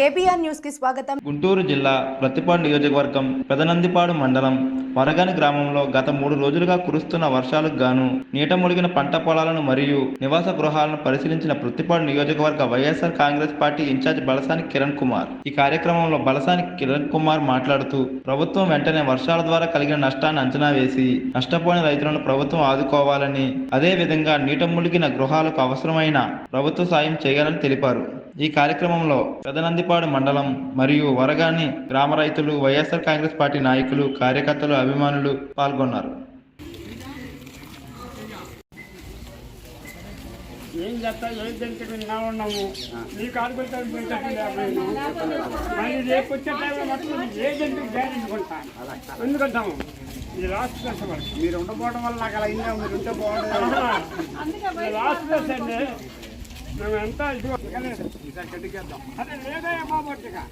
KBR న్యూస్కి స్వాగతం. గుంటూరు జిల్లా ప్రతిపాడు నియోజకవర్గం పెదనందిపాడు మండలం వరగని గ్రామంలో గత మూడు రోజులుగా కురుస్తున్న వర్షాలకు గాను నీట మునిగిన పంట పొలాలను మరియు నివాస గృహాలను పరిశీలించిన ప్రతిపాడు నియోజకవర్గ YSR Congress party incharge Balasani Kiran Kumar ఈ కార్యక్రమంలో బలసాని కిరణ్ కుమార్ మాట్లాడుతూ ప్రభుత్వం వెంటనే వర్షాల ద్వారా కలిగిన నష్టాన్ని అంచనా వేసి నష్టపోయిన రైతులను ప్రభుత్వం ఆదుకోవాలని అదే విధంగా నీట మునిగిన గృహాలకు అవసరమైన ప్రభుత్వ సాయం చేయాలని తెలిపారు. ఈ కార్యక్రమంలో పెదనందిపాడు మండలం మరియు వరగాని గ్రామ రైతులు వైఎస్ఆర్ కాంగ్రెస్ పార్టీ నాయకులు కార్యకర్తలు అభిమానులు పాల్గొన్నారు. ఏం చేస్తా? ఏం తెలిసి విన్నా ఉన్నాము? నీ పెట్టండి మళ్ళీ రేపు వచ్చే టైంలో మటుకు ఏ జంతువు గ్యారెంటీ కొంటా? ఎందుకంటాము ఇది లాస్ట్ వరకు మీరు. ఉండకపోవడం వల్ల నాకు అలా అయిందా మీరు ఉంటే బాగుంటుంది లాస్ట్ ప్లేస్ అండి మేమంతా ఎంత ఇదిగో కట్టికేద్దాం. అదే లేదా బాబట్టుగా